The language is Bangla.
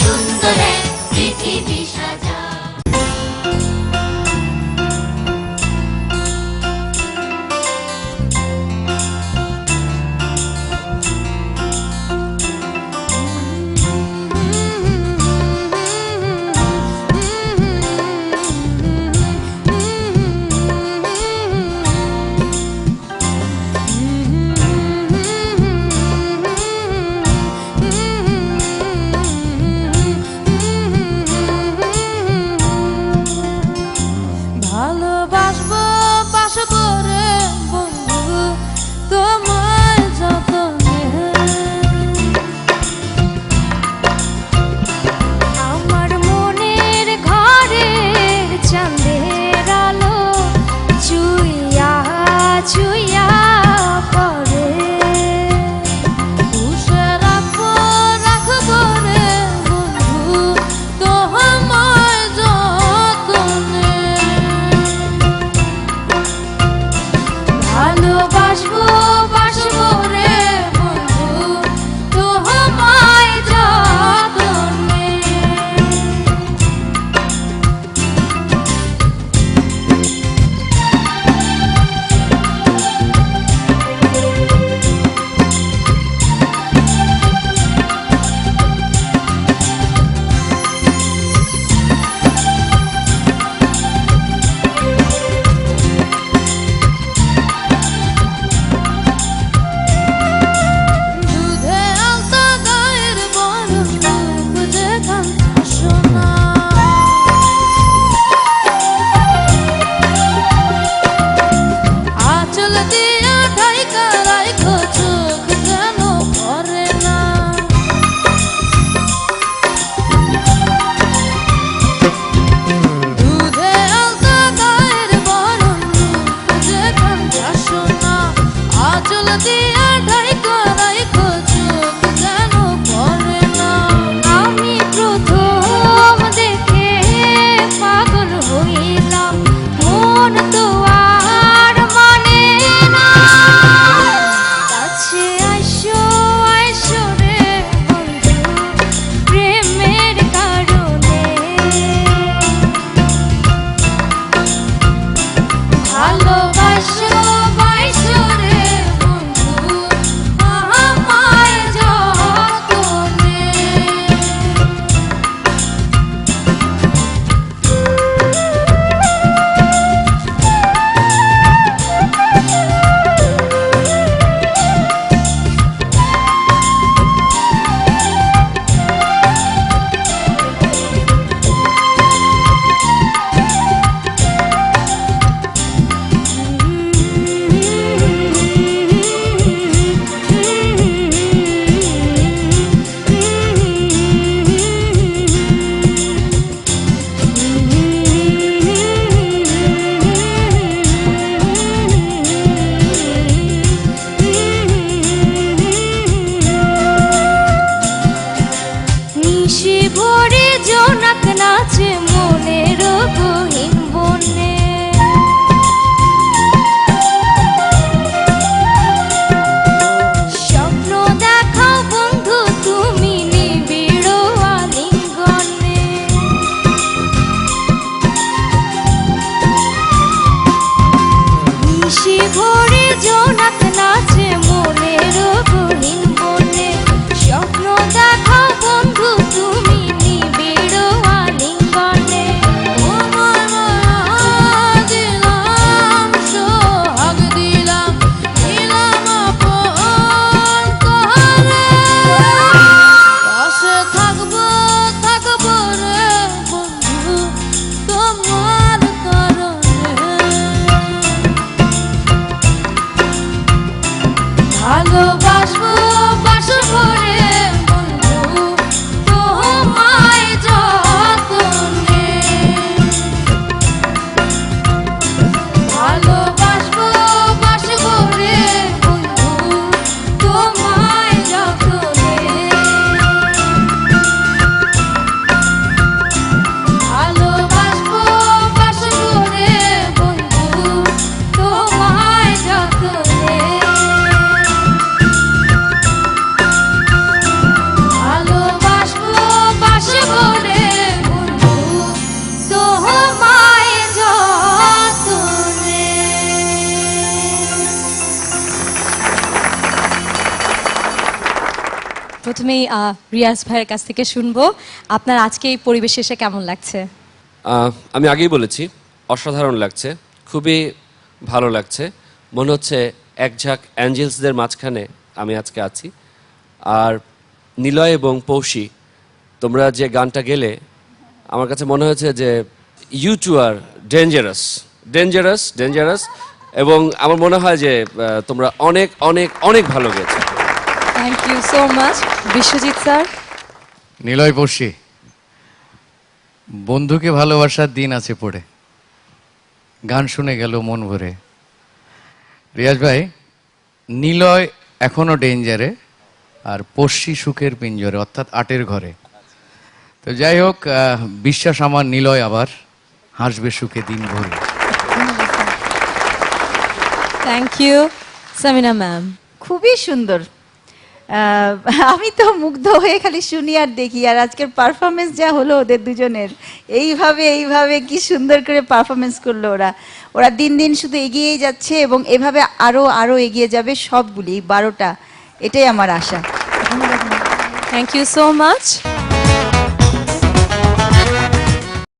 সুন্দর পৃথিবী। tomou নাচে মনের স্বপ্ন দেখাও বন্ধু তুমি নিবিড় আলিঙ্গনে। নিশি ভোরে জোনাক নাচে প্রথমেই রিয়াজ ভাইয়ের কাছ থেকে শুনব, আপনার আজকে এই পরিবেশে এসে কেমন লাগছে? আমি আগেই বলেছি, অসাধারণ লাগছে, খুবই ভালো লাগছে। মনে হচ্ছে এক ঝাঁক অ্যাঞ্জেলসদের মাঝখানে আমি আজকে আছি। আর নিলয় এবং পৌষি তোমরা যে গানটা গেলে, আমার কাছে মনে হয়েছে যে you two are dangerous dangerous dangerous এবং আমার মনে হয় যে তোমরা অনেক অনেক অনেক ভালো গেছো thank you so much Biswajit sir Niloy বসি বন্ধুকে ভালোবাসার দিন আছে পড়ে। গান শুনে গেল মন ভরে। রিয়াজ ভাই নিলয় এখনও ডেঞ্জারে আর পশ্চি সুখের পিঞ্জরে অর্থাৎ আটের ঘরে। তো যাই হোক বিশ্বাস আমার নিলয় আবার হাসবে সুখে দিন ভরে। থ্যাংক ইউ সামিনা ম্যাম খুবই সুন্দর। আমি তো মুগ্ধ হয়ে খালি শুনি আর দেখি, আর আজকের পারফরমেন্স যা হলো ওদের দুজনের, এইভাবে এইভাবে কি সুন্দর করে পারফরমেন্স করল ওরা। ওরা দিন দিন শুধু এগিয়েই যাচ্ছে এবং এভাবে আরও আরও এগিয়ে যাবে সবগুলি, বারোটা, এটাই আমার আশা। Thank you so much